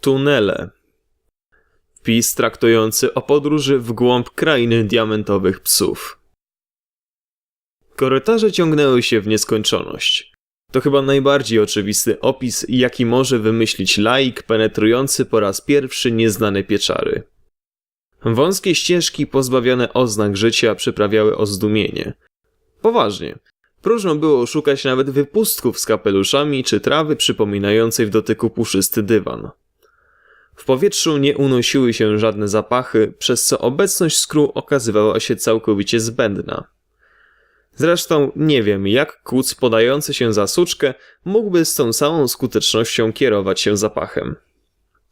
Tunele. Wpis traktujący o podróży w głąb krainy diamentowych psów. Korytarze ciągnęły się w nieskończoność. To chyba najbardziej oczywisty opis, jaki może wymyślić laik penetrujący po raz pierwszy nieznane pieczary. Wąskie ścieżki pozbawione oznak życia przyprawiały o zdumienie. Poważnie. Próżno było szukać nawet wypustków z kapeluszami czy trawy przypominającej w dotyku puszysty dywan. W powietrzu nie unosiły się żadne zapachy, przez co obecność skru okazywała się całkowicie zbędna. Zresztą nie wiem, jak kuc podający się za suczkę mógłby z tą samą skutecznością kierować się zapachem.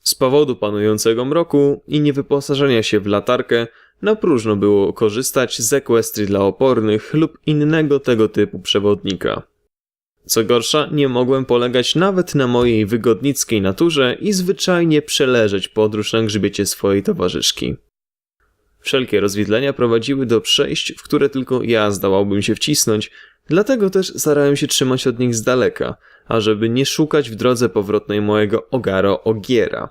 Z powodu panującego mroku i niewyposażenia się w latarkę, na próżno było korzystać z ekwestrii dla opornych lub innego tego typu przewodnika. Co gorsza, nie mogłem polegać nawet na mojej wygodnickiej naturze i zwyczajnie przeleżeć podróż na grzbiecie swojej towarzyszki. Wszelkie rozwidlenia prowadziły do przejść, w które tylko ja zdołałbym się wcisnąć, dlatego też starałem się trzymać od nich z daleka, ażeby nie szukać w drodze powrotnej mojego Ogaro Ogiera.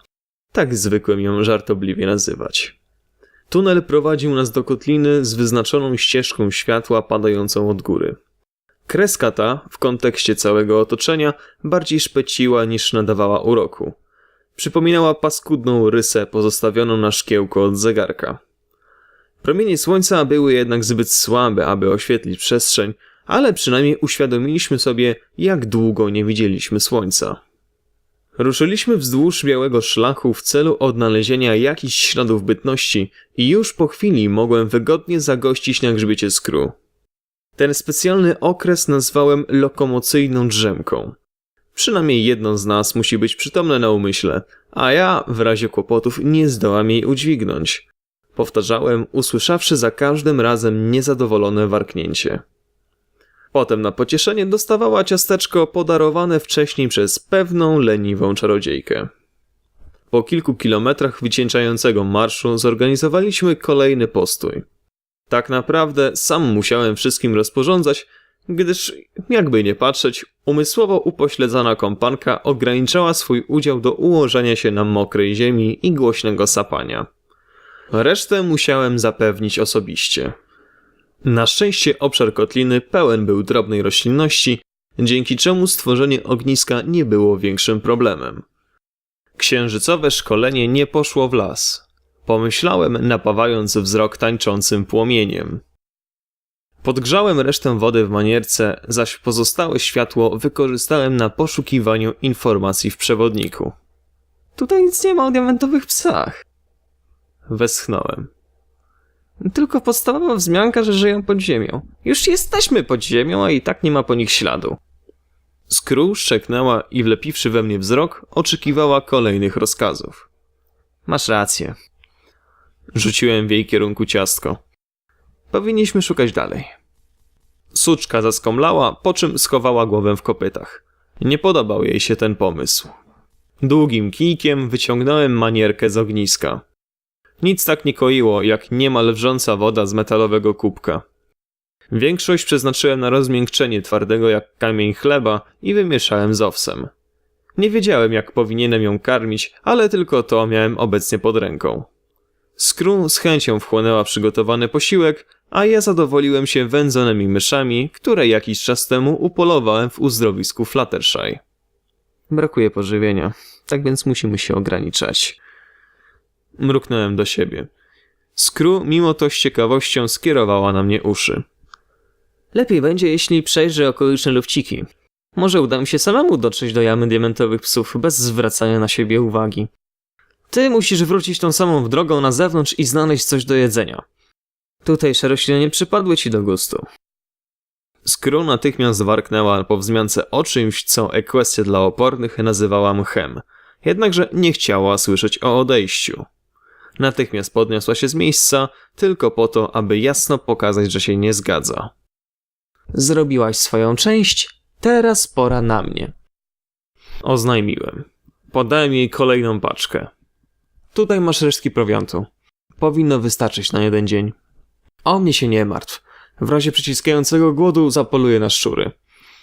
Tak zwykłem ją żartobliwie nazywać. Tunel prowadził nas do kotliny z wyznaczoną ścieżką światła padającą od góry. Kreska ta, w kontekście całego otoczenia, bardziej szpeciła niż nadawała uroku. Przypominała paskudną rysę pozostawioną na szkiełku od zegarka. Promienie słońca były jednak zbyt słabe, aby oświetlić przestrzeń, ale przynajmniej uświadomiliśmy sobie, jak długo nie widzieliśmy słońca. Ruszyliśmy wzdłuż białego szlaku w celu odnalezienia jakichś śladów bytności i już po chwili mogłem wygodnie zagościć na grzbiecie skru. Ten specjalny okres nazwałem lokomocyjną drzemką. Przynajmniej jedno z nas musi być przytomne na umyśle, a ja w razie kłopotów nie zdołam jej udźwignąć. Powtarzałem, usłyszawszy za każdym razem niezadowolone warknięcie. Potem na pocieszenie dostawała ciasteczko podarowane wcześniej przez pewną leniwą czarodziejkę. Po kilku kilometrach wycieńczającego marszu zorganizowaliśmy kolejny postój. Tak naprawdę sam musiałem wszystkim rozporządzać, gdyż, jakby nie patrzeć, umysłowo upośledzona kompanka ograniczała swój udział do ułożenia się na mokrej ziemi i głośnego sapania. Resztę musiałem zapewnić osobiście. Na szczęście obszar kotliny pełen był drobnej roślinności, dzięki czemu stworzenie ogniska nie było większym problemem. Księżycowe szkolenie nie poszło w las. Pomyślałem, napawając wzrok tańczącym płomieniem. Podgrzałem resztę wody w manierce, zaś pozostałe światło wykorzystałem na poszukiwaniu informacji w przewodniku. Tutaj nic nie ma o diamentowych psach. Westchnąłem. Tylko podstawowa wzmianka, że żyją pod ziemią. Już jesteśmy pod ziemią, a i tak nie ma po nich śladu. Skru szczeknęła i wlepiwszy we mnie wzrok, oczekiwała kolejnych rozkazów. Masz rację. Rzuciłem w jej kierunku ciastko. Powinniśmy szukać dalej. Suczka zaskomlała, po czym schowała głowę w kopytach. Nie podobał jej się ten pomysł. Długim kijkiem wyciągnąłem manierkę z ogniska. Nic tak nie koiło, jak niemal wrząca woda z metalowego kubka. Większość przeznaczyłem na rozmiękczenie twardego jak kamień chleba i wymieszałem z owsem. Nie wiedziałem, jak powinienem ją karmić, ale tylko to miałem obecnie pod ręką. Skru z chęcią wchłonęła przygotowany posiłek, a ja zadowoliłem się wędzonymi myszami, które jakiś czas temu upolowałem w uzdrowisku Fluttershy. Brakuje pożywienia, tak więc musimy się ograniczać. Mruknąłem do siebie. Skru mimo to z ciekawością skierowała na mnie uszy. Lepiej będzie, jeśli przejrzy okoliczne lufciki. Może uda mi się samemu dotrzeć do jamy diamentowych psów bez zwracania na siebie uwagi. Ty musisz wrócić tą samą drogą na zewnątrz i znaleźć coś do jedzenia. Tutejsze rośliny nie przypadły ci do gustu. Skru natychmiast warknęła po wzmiance o czymś, co ekwestie dla opornych nazywała mchem. Jednakże nie chciała słyszeć o odejściu. Natychmiast podniosła się z miejsca, tylko po to, aby jasno pokazać, że się nie zgadza. Zrobiłaś swoją część, teraz pora na mnie. Oznajmiłem. Podałem jej kolejną paczkę. Tutaj masz resztki prowiantu. Powinno wystarczyć na jeden dzień. O mnie się nie martw. W razie przyciskającego głodu zapoluję na szczury.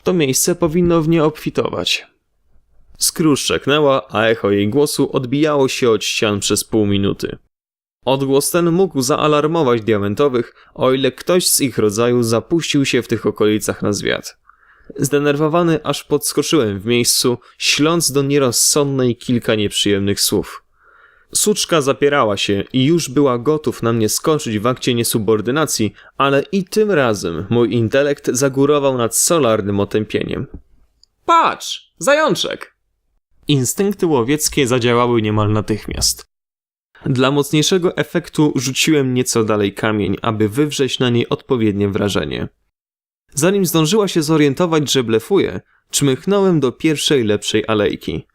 To miejsce powinno w nie obfitować. Skru szczeknęła, a echo jej głosu odbijało się od ścian przez pół minuty. Odgłos ten mógł zaalarmować diamentowych, o ile ktoś z ich rodzaju zapuścił się w tych okolicach na zwiat. Zdenerwowany aż podskoczyłem w miejscu, śląc do nierozsądnej kilka nieprzyjemnych słów. Suczka zapierała się i już była gotów na mnie skończyć w akcie niesubordynacji, ale i tym razem mój intelekt zagórował nad solarnym otępieniem. Patrz! Zajączek! Instynkty łowieckie zadziałały niemal natychmiast. Dla mocniejszego efektu rzuciłem nieco dalej kamień, aby wywrzeć na niej odpowiednie wrażenie. Zanim zdążyła się zorientować, że blefuję, czmychnąłem do pierwszej lepszej alejki.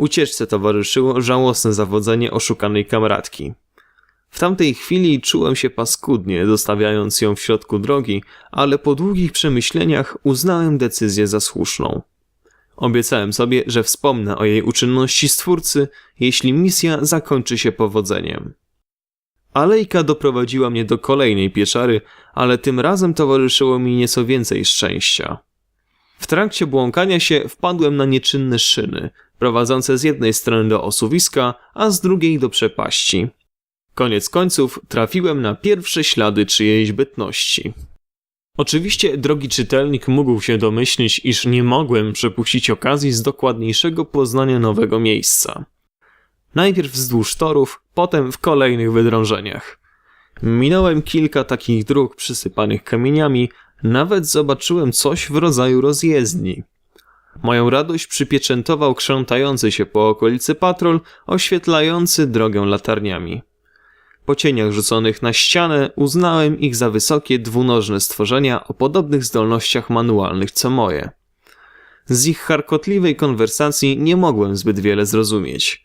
Ucieczce towarzyszyło żałosne zawodzenie oszukanej kamratki. W tamtej chwili czułem się paskudnie, zostawiając ją w środku drogi, ale po długich przemyśleniach uznałem decyzję za słuszną. Obiecałem sobie, że wspomnę o jej uczynności stwórcy, jeśli misja zakończy się powodzeniem. Alejka doprowadziła mnie do kolejnej pieczary, ale tym razem towarzyszyło mi nieco więcej szczęścia. W trakcie błąkania się wpadłem na nieczynne szyny, prowadzące z jednej strony do osuwiska, a z drugiej do przepaści. Koniec końców trafiłem na pierwsze ślady czyjejś bytności. Oczywiście drogi czytelnik mógł się domyślić, iż nie mogłem przepuścić okazji z dokładniejszego poznania nowego miejsca. Najpierw wzdłuż torów, potem w kolejnych wydrążeniach. Minąłem kilka takich dróg przysypanych kamieniami, nawet zobaczyłem coś w rodzaju rozjezdni. Moją radość przypieczętował krzątający się po okolicy patrol, oświetlający drogę latarniami. Po cieniach rzuconych na ścianę uznałem ich za wysokie dwunożne stworzenia o podobnych zdolnościach manualnych co moje. Z ich charkotliwej konwersacji nie mogłem zbyt wiele zrozumieć.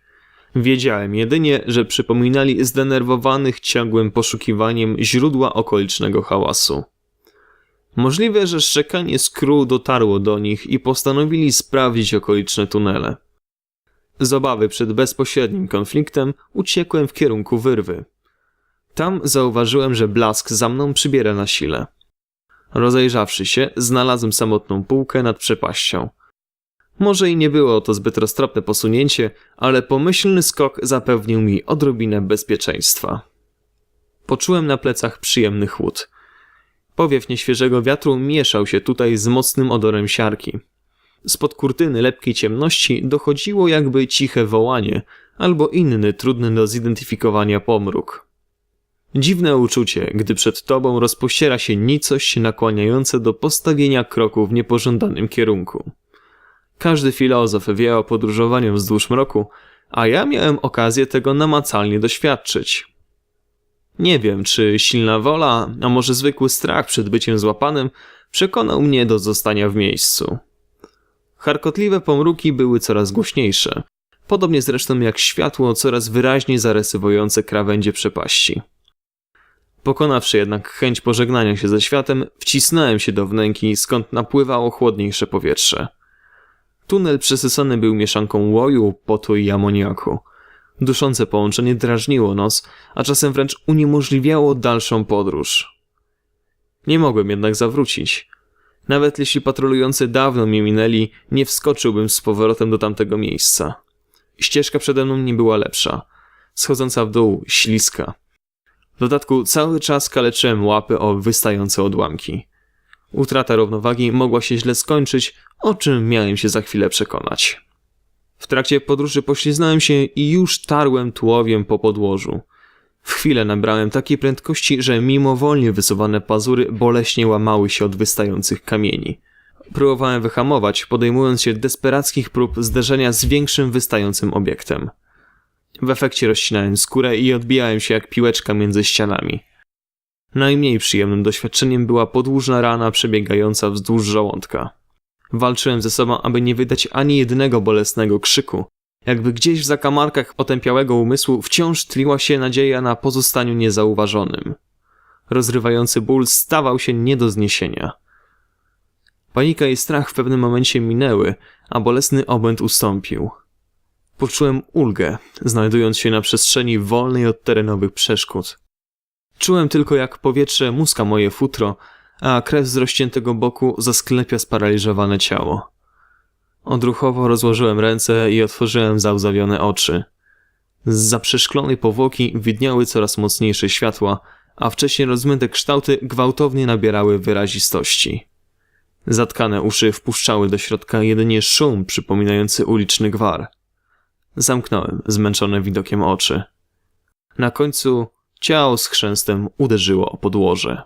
Wiedziałem jedynie, że przypominali zdenerwowanych ciągłym poszukiwaniem źródła okolicznego hałasu. Możliwe, że szczekanie skru dotarło do nich i postanowili sprawdzić okoliczne tunele. Z obawy przed bezpośrednim konfliktem uciekłem w kierunku wyrwy. Tam zauważyłem, że blask za mną przybiera na sile. Rozejrzawszy się, znalazłem samotną półkę nad przepaścią. Może i nie było to zbyt roztropne posunięcie, ale pomyślny skok zapewnił mi odrobinę bezpieczeństwa. Poczułem na plecach przyjemny chłód. Powiew nieświeżego wiatru mieszał się tutaj z mocnym odorem siarki. Spod kurtyny lepkiej ciemności dochodziło jakby ciche wołanie albo inny trudny do zidentyfikowania pomruk. Dziwne uczucie, gdy przed tobą rozpościera się nicość nakłaniające do postawienia kroku w niepożądanym kierunku. Każdy filozof wie o podróżowaniu wzdłuż mroku, a ja miałem okazję tego namacalnie doświadczyć. Nie wiem, czy silna wola, a może zwykły strach przed byciem złapanym przekonał mnie do zostania w miejscu. Charkotliwe pomruki były coraz głośniejsze, podobnie zresztą jak światło coraz wyraźniej zarysowujące krawędzie przepaści. Pokonawszy jednak chęć pożegnania się ze światem, wcisnąłem się do wnęki, skąd napływało chłodniejsze powietrze. Tunel przesysany był mieszanką łoju, potu i amoniaku. Duszące połączenie drażniło nos, a czasem wręcz uniemożliwiało dalszą podróż. Nie mogłem jednak zawrócić. Nawet jeśli patrolujący dawno mnie minęli, nie wskoczyłbym z powrotem do tamtego miejsca. Ścieżka przede mną nie była lepsza. Schodząca w dół, śliska. W dodatku cały czas kaleczyłem łapy o wystające odłamki. Utrata równowagi mogła się źle skończyć, o czym miałem się za chwilę przekonać. W trakcie podróży pośliznąłem się i już tarłem tułowiem po podłożu. W chwilę nabrałem takiej prędkości, że mimowolnie wysuwane pazury boleśnie łamały się od wystających kamieni. Próbowałem wyhamować, podejmując się desperackich prób zderzenia z większym wystającym obiektem. W efekcie rozcinałem skórę i odbijałem się jak piłeczka między ścianami. Najmniej przyjemnym doświadczeniem była podłużna rana przebiegająca wzdłuż żołądka. Walczyłem ze sobą, aby nie wydać ani jednego bolesnego krzyku. Jakby gdzieś w zakamarkach otępiałego umysłu wciąż tliła się nadzieja na pozostaniu niezauważonym. Rozrywający ból stawał się nie do zniesienia. Panika i strach w pewnym momencie minęły, a bolesny obłęd ustąpił. Poczułem ulgę, znajdując się na przestrzeni wolnej od terenowych przeszkód. Czułem tylko, jak powietrze muska moje futro, a krew z rozciętego boku zasklepia sparaliżowane ciało. Odruchowo rozłożyłem ręce i otworzyłem załzawione oczy. Z przeszklonej powłoki widniały coraz mocniejsze światła, a wcześniej rozmyte kształty gwałtownie nabierały wyrazistości. Zatkane uszy wpuszczały do środka jedynie szum przypominający uliczny gwar. Zamknąłem zmęczone widokiem oczy. Na końcu ciało z chrzęstem uderzyło o podłoże.